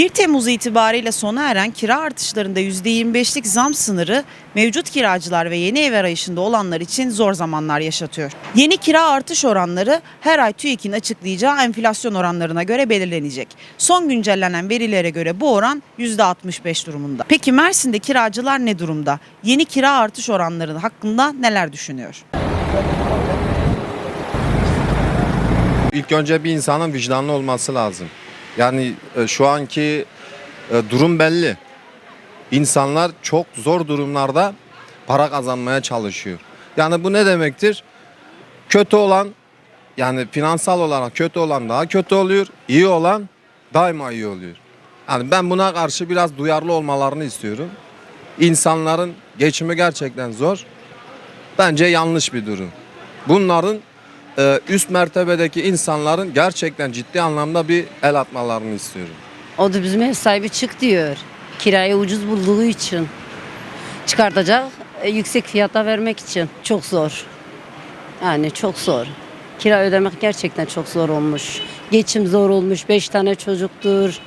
1 Temmuz itibariyle sona eren kira artışlarında %25'lik zam sınırı mevcut kiracılar ve yeni ev arayışında olanlar için zor zamanlar yaşatıyor. Yeni kira artış oranları her ay TÜİK'in açıklayacağı enflasyon oranlarına göre belirlenecek. Son güncellenen verilere göre bu oran %65 durumunda. Peki Mersin'de kiracılar ne durumda? Yeni kira artış oranları hakkında neler düşünüyor? İlk önce bir insanın vicdanlı olması lazım. Yani e, şu anki e, durum belli. İnsanlar çok zor durumlarda para kazanmaya çalışıyor. Yani bu ne demektir? Kötü olan yani finansal olarak kötü olan daha kötü oluyor. iyi olan daima iyi oluyor. Yani ben buna karşı biraz duyarlı olmalarını istiyorum. İnsanların geçimi gerçekten zor. Bence yanlış bir durum. Bunların e, üst mertebedeki insanların gerçekten ciddi anlamda bir el atmalarını istiyorum. O da bizim ev sahibi çık diyor. Kirayı ucuz bulduğu için. Çıkartacak e, yüksek fiyata vermek için. Çok zor. Yani çok zor. Kira ödemek gerçekten çok zor olmuş. Geçim zor olmuş. Beş tane çocuktur.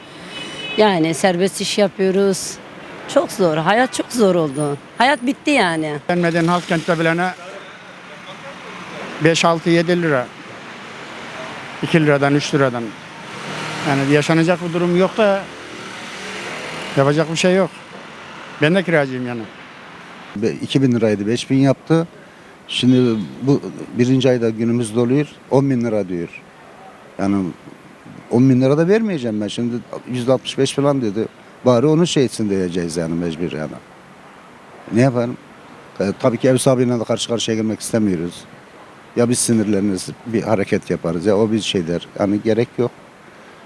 Yani serbest iş yapıyoruz. Çok zor. Hayat çok zor oldu. Hayat bitti yani. Gelmeden halk kentte bilene 5-6-7 lira. 2 liradan 3 liradan. Yani yaşanacak bir durum yok da yapacak bir şey yok. Ben de kiracıyım yani. Be- 2000 liraydı 5000 yaptı. Şimdi bu birinci ayda günümüz doluyor 10 bin lira diyor. Yani 10 bin lira da vermeyeceğim ben şimdi %65 falan dedi. Bari onu şey etsin diyeceğiz yani mecbur yani. Ne yapalım? E, tabii ki ev sahibiyle de karşı karşıya gelmek istemiyoruz. Ya biz sinirleniriz bir hareket yaparız ya o bir şey der. Yani gerek yok.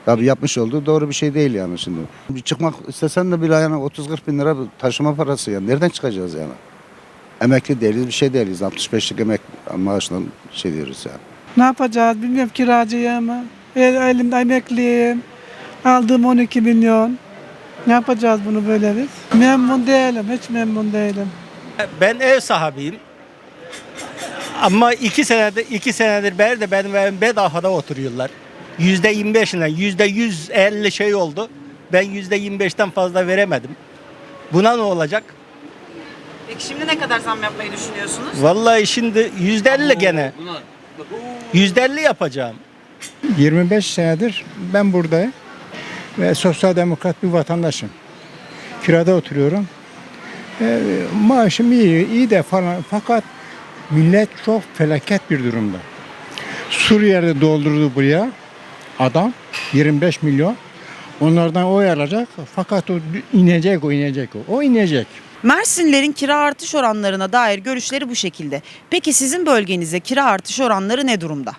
Tabii yapmış olduğu doğru bir şey değil yani şimdi. Bir çıkmak istesen de bile yani 30-40 bin lira taşıma parası yani. Nereden çıkacağız yani? Emekli değiliz bir şey değiliz. 65'lik emek maaşından şey diyoruz yani. Ne yapacağız bilmiyorum kiracıyım. El, elimde emekliyim. Aldığım 12 milyon. Ne yapacağız bunu böyle biz? Memnun değilim, hiç memnun değilim. Ben ev sahibiyim. Ama iki senedir iki senedir beri de benim evim bedavada oturuyorlar. Yüzde 25 ile yüzde 150 şey oldu. Ben yüzde 25'ten fazla veremedim. Buna ne olacak? Peki şimdi ne kadar zam yapmayı düşünüyorsunuz? Vallahi şimdi yüzde 50 gene. Yüzde 50 yapacağım. 25 senedir ben buradayım ve sosyal demokrat bir vatandaşım. Kirada oturuyorum. Ee, maaşım iyi, iyi de falan fakat millet çok felaket bir durumda. Suriye'de doldurdu buraya adam 25 milyon. Onlardan oy alacak fakat o inecek o inecek o. O inecek. Mersinlerin kira artış oranlarına dair görüşleri bu şekilde. Peki sizin bölgenizde kira artış oranları ne durumda?